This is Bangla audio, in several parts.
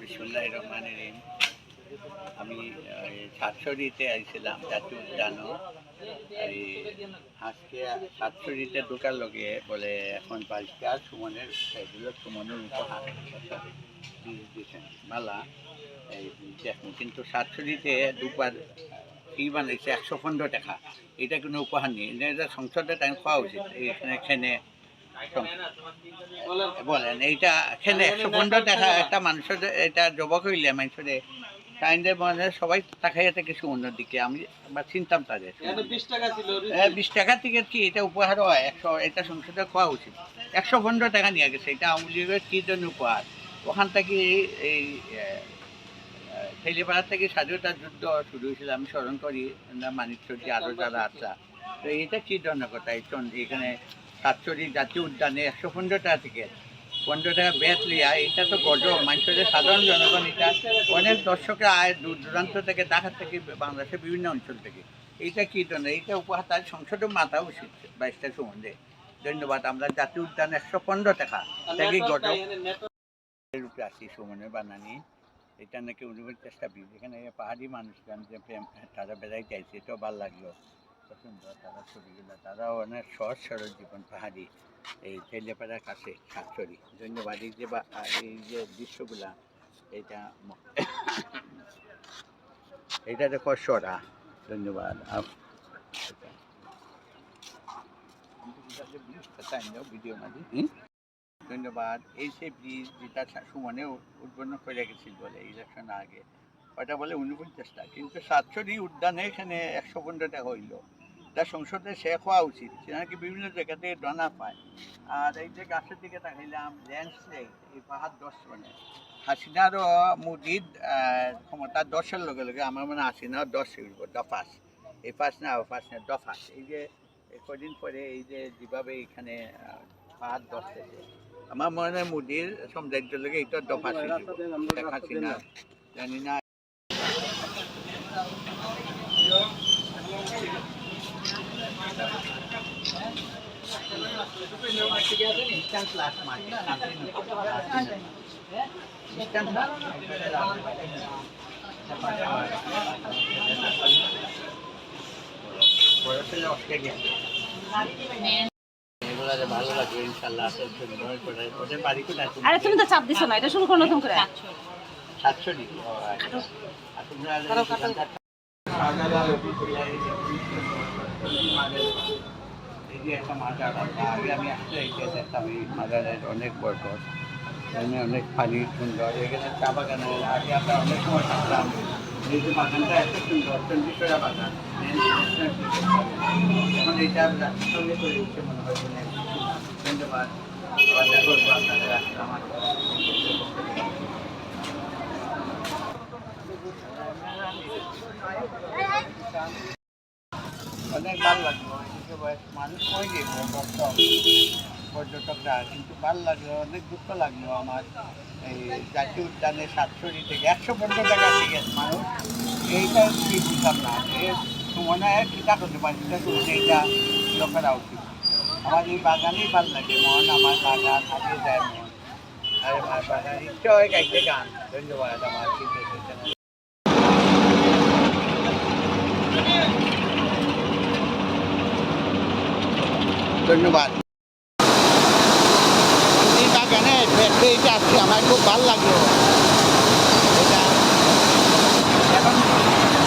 বিসমুল্লাহ আমি সাতশরীতে আইছিলাম, জাতীয় উদ্যানও। এই আজকে সাতশরীতে ঢোকার লগে বলে এখন বাইশটা সুমনের, এগুলো সুমনের উপহার। মালা। এই দেখুন, কিন্তু সাতশরীতে দুবার কি বানাইছে একশো পনেরো টাকা। এটা কোনো উপহার নেই। এটা সংসদের টাইম খাওয়া উচিত। এখানে এখানে বলেন এইটা এখানে একশো পনেরো টাকা একটা মানুষের এটা জব করিলে মানুষের টাইমদের মানে সবাই তাকাইয়াতে কিছু অন্যর দিকে। আমি বা চিনতাম তাদের। বিশ টাকা বিশ টাকা থেকে কি এটা উপহার হয়? একশো এটা সংসদে খাওয়া উচিত? একশো পনেরো টাকা নিয়ে গেছে এটা আওয়ামী লীগের কি জন্য উপহার? ওখান থেকে এই ছেলেপাড়া থেকে স্বাধীনতা যুদ্ধ শুরু হয়েছিল আমি স্মরণ করি মানিক চৌধুরী আরও যারা আছে। তো এটা কি জন্য কথা? এখানে সাতচল্লিশ জাতীয় উদ্যানে একশো পনেরো টাকা থেকে। পনেরো টাকা বেত লিয়া, এটা তো গজব। মানুষের সাধারণ জনগণ, এটা অনেক দর্শকের আয় দূর দূরান্ত থেকে, ঢাকা থেকে, বাংলাদেশের বিভিন্ন অঞ্চল থেকে। এইটা কি জন্য? এইটা উপহার তার সংসদে মাথা উচিত বাইশটা সম্বন্ধে। ধন্যবাদ। আমরা জাতীয় উদ্যান একশো পনেরো টাকা। থেকে গজব? রূপে আসি সুমনের বানানি। এটা নাকি উন্নয়ন চেষ্টা এখানে পাহাড়ি মানুষ যে প্রেম, তারা বেড়াই আইছে, এটাও ভালো লাগল। সুন্দর তারা ছবিগুলো তারাও অনেক সহজ সরল জীবন, পাহাড়ি, এই ছেলেপাড়ার কাছে যে বা- এই যে দৃশ্যগুলা এইটা ম- এইটা দেখো সরা। ধন্যবাদ ধন্যবাদ, এই ব্রিজ যেটা সুমনে করে গেছিল বলে ইলেকশন আগে, ওটা বলে উনপঞ্চাশটা কিন্তু সাতশোটি উদ্যানে এখানে একশো পনেরো টাকা হইল। তা সংসদে শেষ হওয়া উচিত। সেখানে বিভিন্ন জায়গা থেকে ডনা পায়। আর এই যে গাছের দিকে তাকাইলাম, ল্যান্ডস্লাইড, এই পাহাড় দর্শনে। হাসিনারও মুদির ক্ষমতা দশের লগে লগে আমার মনে হাসিনা দশ হইব দফাস। এই পাশ না, ও পাশ না, দফাস। এই যে কদিন পরে এই যে যেভাবে এখানে পাহাড় দশতেছে আমার মনে হয় মুদির সাম্রাজ্য লগে এটা দফাস হাসিনা, জানি না আরে তুমি তো চাপ দিছো না এটা শুরু করো নতুন করে। সাতশো ডিগ্রি আর তোমরা এই যে একটা মাজার আগে আমি আসলে এইটা দেখতাম এই মাজারের অনেক বরকত। এখানে অনেক পানি সুন্দর। এখানে চা বাগানে আগে আমরা অনেক সময় থাকতাম। এই বাগানটা এত সুন্দর চন্দ্রিকরা বাগান এখন মনে হয় ধন্যবাদ। আবার দেখা আপনাদের আসলাম অনেক ভালো লাগল এদিকে বয়স মানুষ কই গেল দর্শক পর্যটকরা, কিন্তু ভালো লাগল অনেক দুঃখ লাগল আমার। এই জাতীয় উদ্যানে সাতশোটি থেকে একশো পনেরো টাকা টিকিট মানুষ এইটা কি বুঝলাম না। এর মনে হয় কিতা করতে পারি? এইটা ইয়ে করা উচিত। আমার এই বাগানেই ভালো লাগে মন, আমার বাগান হারিয়ে যায় মন। আর, আমার বাগান, ইচ্ছা হয় গাইতে গান। ধন্যবাদ আমার ধন্যবাদ এই বাগানে দেখতে এটা আসছে আমার খুব ভালো লাগল এটা এখন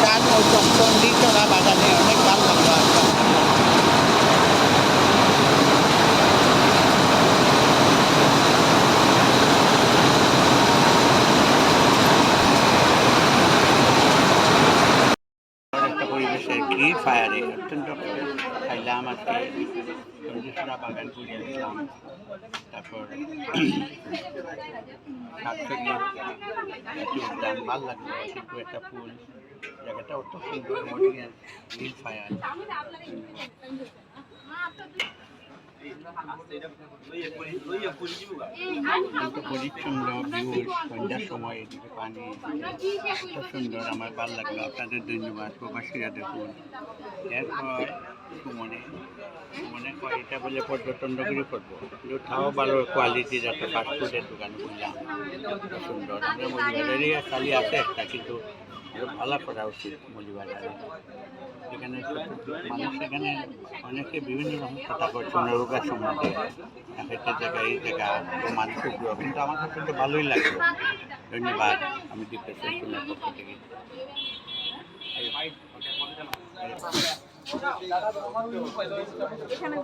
চার মৌসুম চন্ডী পরিবেশের গ্রি ফায়ারে অত্যন্ত খাইলাম আজকে চন্দ্রসূরা বাগান ঘুরে আসলাম তারপর শাকসবজি একটু উদ্যান ভাল লাগলো কিন্তু একটা ফুল জায়গাটা অত সুন্দর মডিয়ার গ্রিন ফায়ার পরিচ্ছন্ন ভিউর সন্ধ্যার সময় এদিকে পানি এত সুন্দর, আমার ভালো লাগল। আপনাদের ধন্যবাদ, প্রবাসীরা দেখুন। এরপর সুমনে সুমনে কয় এটা বলে পর্যটন নগরী করব কিন্তু তাও ভালো কোয়ালিটির একটা ফাস্টফুডের দোকান বুঝলাম সুন্দর। আমরা মলিবাজারে খালি আছে একটা, কিন্তু ভালো করা উচিত মলিবাজারে এখানে মানুষ এখানে অনেকে বিভিন্ন রকম কথা করছে নৌকা সম্বন্ধে। একটা জায়গা এই জায়গা তো মানুষের কিন্তু আমার কাছে তো ভালোই লাগল। ধন্যবাদ। আমি স্কুলের পক্ষ থেকে। এখানে